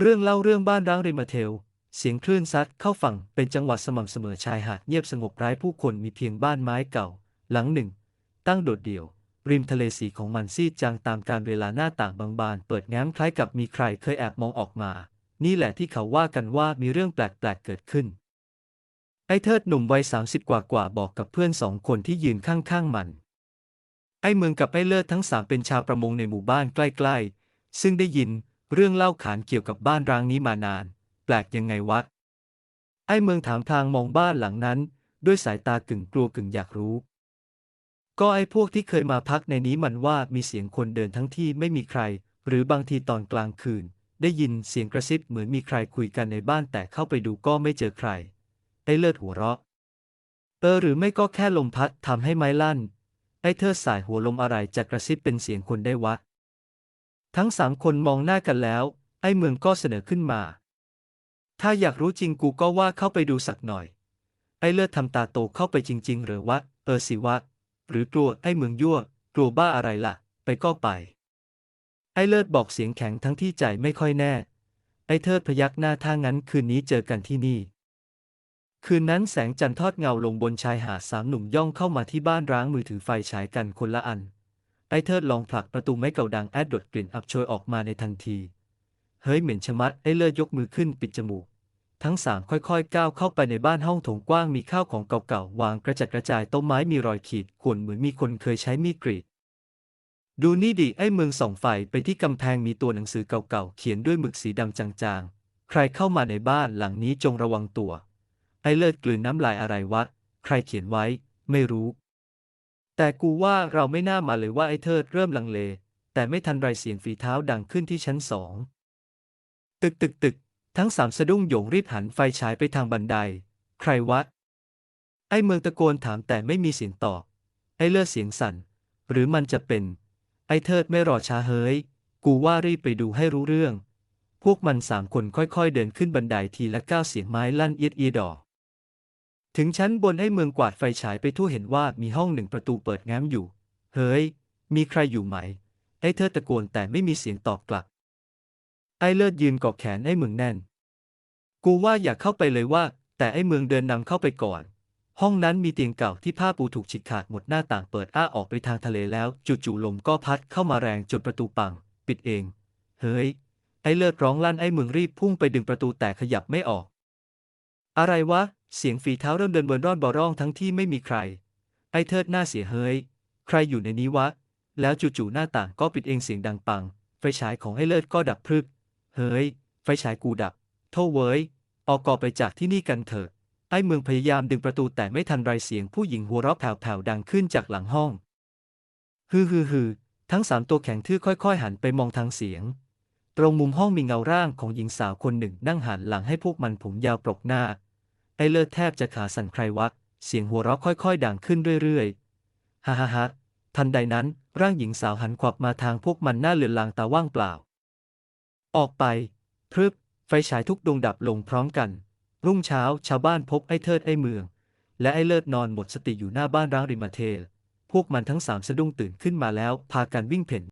เรื่องเล่าเรื่องบ้านร้างริมาเทล เสียงคลื่นซัดเข้าฝั่งเป็นจังหวะสม่ำเสมอชายหาดเงียบสงบไร้ผู้คนมีเพียงบ้านไม้เก่า หลังหนึ่ง ตั้งโดดเดี่ยว ริมทะเลสีของมันซีดจางตามการเวลาหน้าต่างบางบาน เปิดแง้มคล้ายกับมีใครเคยแอบมองออกมา นี่แหละที่เขาว่ากันว่ามีเรื่องแปลกๆเกิดขึ้น ไอ้เทิดหนุ่มวัยสามสิบกว่าๆบอกกับเพื่อนสองคนที่ยืนข้างๆมัน ไอ้เมืองกับไอ้เลิศทั้งสามเป็นชาวประมงในหมู่บ้านใกล้ ๆ ซึ่งได้ยิน เรื่องเล่าขานเกี่ยวกับบ้านร้างนี้มานาน แปลกยังไงวะ ไอ้เมืองถามทางมองบ้านหลังนั้น ด้วยสายตากึ่งกลัวกึ่งอยากรู้ ก็ไอ้พวกที่เคยมาพักในนี้มันว่ามีเสียงคนเดินทั้งที่ไม่มีใคร หรือบางทีตอนกลางคืน ได้ยินเสียงกระซิบเหมือนมีใครคุยกันในบ้านแต่เข้าไปดูก็ไม่เจอใคร ไอ้เลิศหัวเราะ เออหรือไม่ก็แค่ลมพัดทำให้ไม้ลั่น ไอ้เธอสายหัวลมอะไรจะกระซิบเป็นเสียงคนได้วะ ทั้งสามคนมองหน้ากันแล้ว ไอ้เมืองก็เสนอขึ้นมา ถ้าอยากรู้จริงกูก็ว่าเข้าไปดูสักหน่อย ไอ้เลิศทำตาโตเข้าไปจริง ๆ หรือวะ เออสิวะ หรือกลัวไอ้เมืองยั่ว กลัวบ้าอะไรล่ะ ไปก็ไป ไอ้เลิศบอกเสียงแข็งทั้งที่ใจไม่ค่อยแน่ ไอ้เทิดพยักหน้าถ้างั้นคืนนี้เจอกันที่นี่ คืนนั้นแสงจันทร์ทอดเงาลงบนชายหาดสามหนุ่มย่องเข้ามาที่บ้านร้างมือถือไฟฉายกันคนละอัน ไอ้เทิดลองผลักประตูไม้เก่าดังแอดดดกลิ่นอับโชยออกมาในทันที เฮ้ยเหม็นชะมัดไอ้เลิศยกมือขึ้นปิดจมูก ทั้งสามค่อยๆ ก้าวเข้าไปในบ้านห้องโถงกว้างมีข้าวของเก่าๆ วางกระจัดกระจายโต๊ะไม้มีรอยขีดข่วนเหมือนมีคนเคยใช้มีดกรีด ดูนี่ดิไอ้เมืองส่องไฟไปที่กำแพงมีตัวหนังสือเก่าๆ เขียนด้วยหมึกสีดำจางๆ ใครเข้ามาในบ้านหลังนี้จงระวังตัว ไอ้เลิศกลืนน้ำลายอะไรวะ ใครเขียนไว้ ไม่รู้ แต่กูว่าเราไม่น่ามาเลยว่าไอ้เทิดเริ่มลังเล แต่ไม่ทันไรเสียงฝีเท้าดังขึ้นที่ชั้นสอง ตึกตึกตึก ทั้งสามสะดุ้งโยงรีบหันไฟฉายไปทางบันได ใครวะ ไอ้เมืองตะโกนถามแต่ไม่มีเสียงตอบ ไอ้เลิศเสียงสั่น หรือมันจะเป็น ไอ้เทิดไม่รอช้าเฮ้ย กูว่ารีบไปดูให้รู้เรื่อง พวกมันสามคนค่อยๆเดินขึ้นบันไดทีละก้าวเสียงไม้ลั่นเอียดเอียดออก ถึงชั้นบนไอ้เมืองกวาดไฟฉายไปทั่วเห็นว่ามีห้องหนึ่งประตูเปิดแง้มอยู่ เฮ้ย มีใครอยู่ไหม ไอ้เทิดตะโกนแต่ไม่มีเสียงตอบกลับ ไอ้เลิศยืนกอดแขนไอ้เมืองแน่น กูว่าอยากเข้าไปเลยว่า แต่ไอ้เมืองเดินนำเข้าไปก่อน ห้องนั้นมีเตียงเก่าที่ผ้าปูถูกฉีกขาดหมดหน้าต่างเปิดอ้าออกไปทางทะเลแล้ว จู่ๆลมก็พัดเข้ามาแรงจนประตูปัง ปิดเอง เฮ้ย ไอ้เลิศร้องลั่นไอ้เมืองรีบพุ่งไปดึงประตูแต่ขยับไม่ออก อะไรวะ เสียงฝีเท้าเริ่มเดินบนร่อนบ่อร่องทั้งที่ไม่มีใคร ไอ้เทิดหน้าเสียเฮ้ย ใครอยู่ในนี้วะ แล้วจู่ๆหน้าต่างก็ปิดเองเสียงดังปัง ไฟฉายของไอ้เลิศก็ดับพรึบเฮ้ย ไฟฉายกูดับ โทษเว้ย ออกกอไปจากที่นี่กันเถอะ ไอ้เมืองพยายามดึงประตูแต่ไม่ทันไรเสียงผู้หญิงหัวเราะแผ่วๆดังขึ้นจากหลังห้อง ฮือฮือฮือทั้งสามตัวแข็งทื่อค่อย ๆ หันไปมองทางเสียง ตรงมุมห้องมีเงาร่างของหญิงสาวคนหนึ่งนั่งหันหลังให้พวกมันผมยาวปรกหน้า ไอ้เลิศแทบจะขาสั่นใครวะเสียงหัวเราะค่อยๆ ดังขึ้นเรื่อยๆ ฮ่าฮ่าฮ่าทันใดนั้นร่างหญิงสาวหันขวับมาทางพวกมันหน้าเหลือนลางตาว่างเปล่า ออกไปพรึบไฟฉายทุกดวงดับลงพร้อมกัน รุ่งเช้าชาวบ้านพบไอ้เทิดไอ้เมือง และไอ้เลิศนอนหมดสติอยู่หน้าบ้านร้างริมเทล พวกมันทั้งสามสะดุ้งตื่นขึ้นมาแล้วพากันวิ่งเพ่น